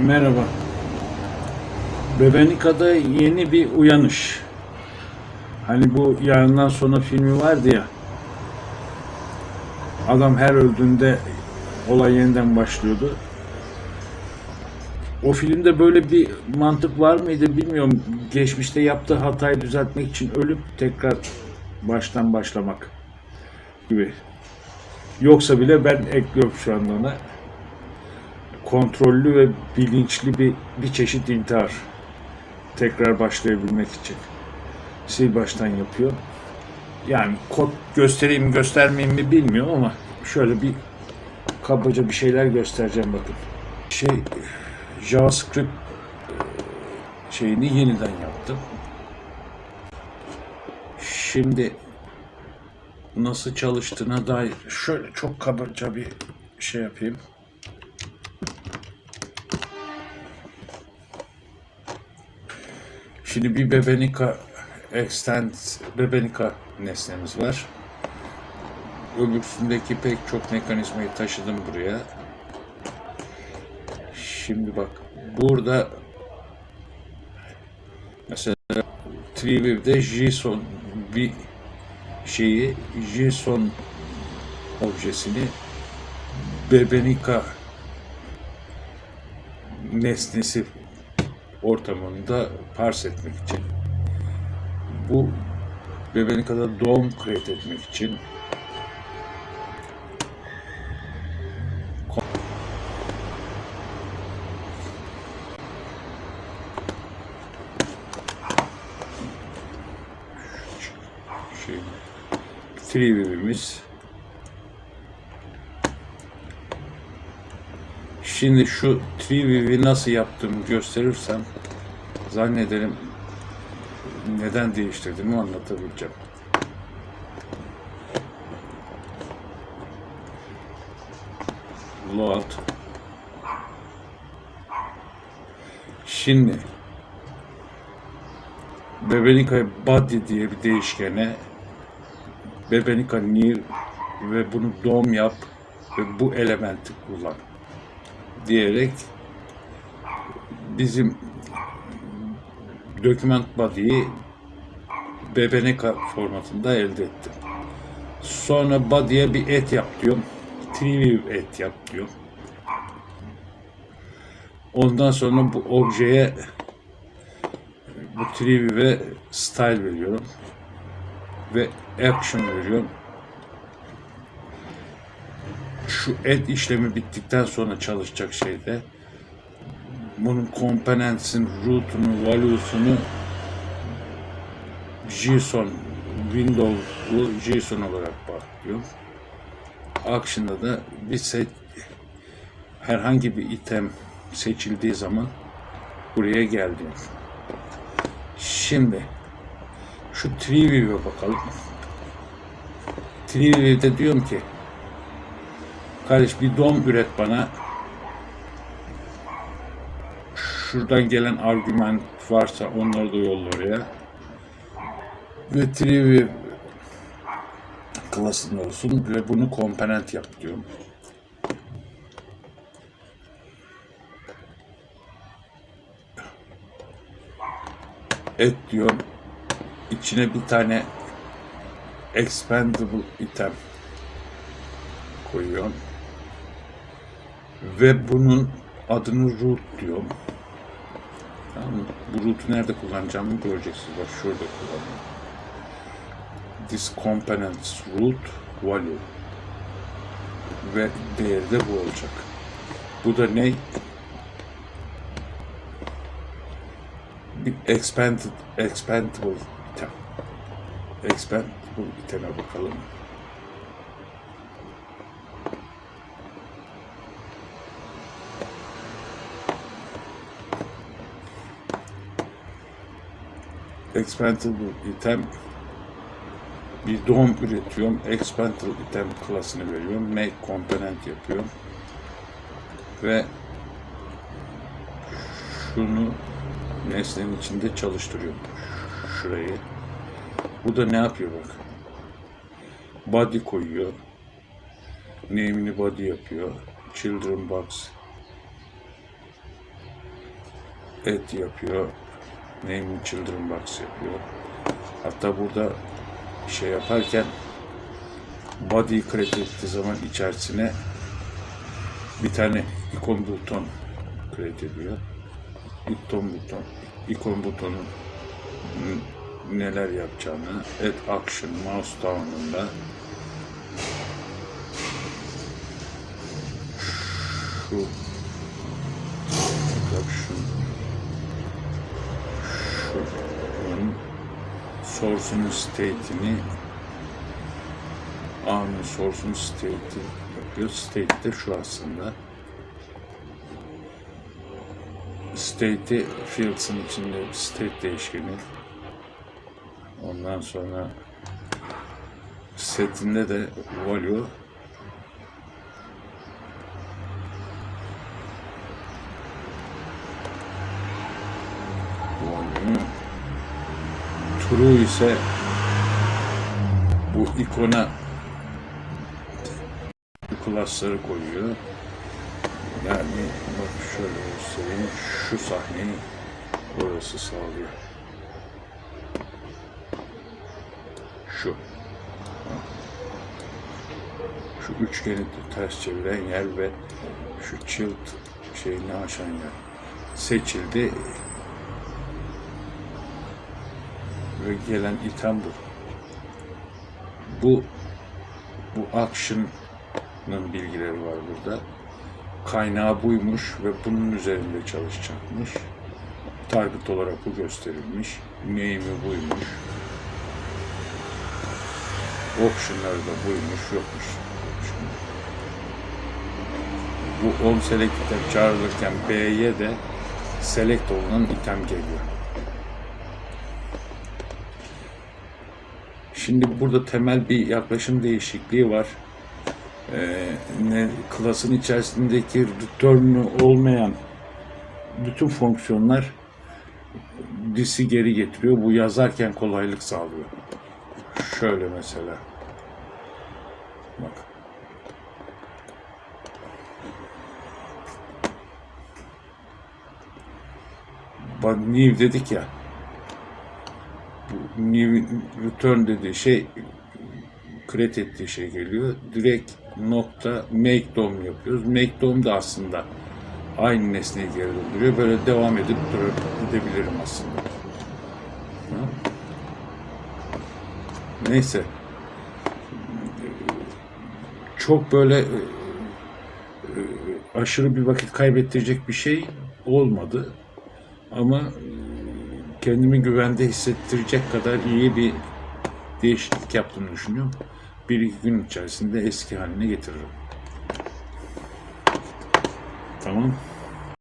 Merhaba. Bebenika'da yeni bir uyanış. Hani bu yarından sonra filmi vardı ya. Adam her öldüğünde olay yeniden başlıyordu. O filmde böyle bir mantık var mıydı bilmiyorum. Geçmişte yaptığı hatayı düzeltmek için ölüp tekrar baştan başlamak gibi. Yoksa bile ben ekliyorum şu anda ona kontrollü ve bilinçli bir bir çeşit intihar. Tekrar başlayabilmek için. Sil baştan yapıyor. Yani kod göstereyim göstermeyeyim mi bilmiyorum ama şöyle bir kabaca bir şeyler göstereceğim bakın. Şey JavaScript e, şeyini yeniden yaptım. Şimdi nasıl çalıştığına dair şöyle çok kabaca bir şey yapayım. Şimdi bir Bebenika Extend Bebenika nesnemiz var. Öbürsündeki pek çok mekanizmayı taşıdım buraya. Şimdi bak burada mesela TreeView'de JSON bir şeyi JSON objesini Bebenika nesnesi ortamında parse etmek için bu Bebenika'da doğum create etmek için şey, Treeview'imiz Şimdi şu Treeview'i nasıl yaptığımı gösterirsem zannederim neden değiştirdiğimi anlatabileceğim. Load Şimdi Bebenika body diye bir değişkene Bebenika new ve bunu dom yap ve bu elementi kullan diyerek bizim document body'yi BBNK formatında elde ettim. Sonra body'ye bir et yap diyorum. Treeview et yap diyorum. Ondan sonra bu objeye bu Treeview'e style veriyorum. Ve action veriyorum. Şu add işlemi bittikten sonra çalışacak şeyde bunun components'in root'unu, value'sunu JSON Windows'u JSON olarak bakıyorum. Action'da da bir set herhangi bir item seçildiği zaman buraya geldi. Şimdi şu Treeview'e bakalım. Treeview'de diyorum ki kardeş bir dom üret bana şuradan gelen argüman varsa onları da yolla oraya. Ve Triview klasında olsun ve bunu komponent yap diyorum. Et diyorum. İçine bir tane expandable item koyuyorum. Ve bunun adını root diyorum. Tamam mı? Bu root'u nerede kullanacağımı göreceksiniz. Bak şurada kullanıyorum. This components root value. Ve değeri de bu olacak. Bu da ne? Bir expanded, expandable item. Expandable item'e bakalım. Expandable item bir doğum üretiyorum. Expandable item klasını veriyorum. Make component yapıyorum. Ve şunu nesnenin içinde çalıştırıyorum. Şurayı. Bu da ne yapıyor bak. Body koyuyor. Name'ini body yapıyor. Children box et yapıyor. Name Children Box yapıyor. Hatta burada şey yaparken body create ettiği zaman içerisine bir tane ikon buton create ediyor. İkon buton, ikon butonun neler yapacağını, add action, mouse down'unda şu source'un state'ini Arm'ın source'un state'i yapıyor. State de şu aslında. State'i fields'ın içinde state değişkeni. Ondan sonra setinde de value true ise bu ikona klasları koyuyor. Yani bak şöyle göstereyim. Şu sahneyi orası sağlıyor. Şu. Şu üçgeni ters çeviren yer ve şu çilt şeyini aşan yer seçildi gelen item bu. Bu action'ın bilgileri var burada. Kaynağı buymuş ve bunun üzerinde çalışacakmış. Target olarak bu gösterilmiş. Name'i buymuş. Option'ları da buymuş, yokmuş. Bu on select item çağrılırken B'ye de select olunan item geliyor. Şimdi burada temel bir yaklaşım değişikliği var. Ee, ne klasın içerisindeki return'ü olmayan bütün fonksiyonlar disi geri getiriyor. Bu yazarken kolaylık sağlıyor. Şöyle mesela. Bak. Bak new dedik ya. Return dediği şey create ettiği şey geliyor. Direkt nokta make DOM yapıyoruz. Make DOM da aslında aynı nesneyi geri döndürüyor. Böyle devam edip gidebilirim aslında. Ha? Neyse. Çok böyle e, e, aşırı bir vakit kaybettirecek bir şey olmadı. Ama kendimi güvende hissettirecek kadar iyi bir değişiklik yaptığını düşünüyorum. Bir iki gün içerisinde eski haline getiririm. Tamam.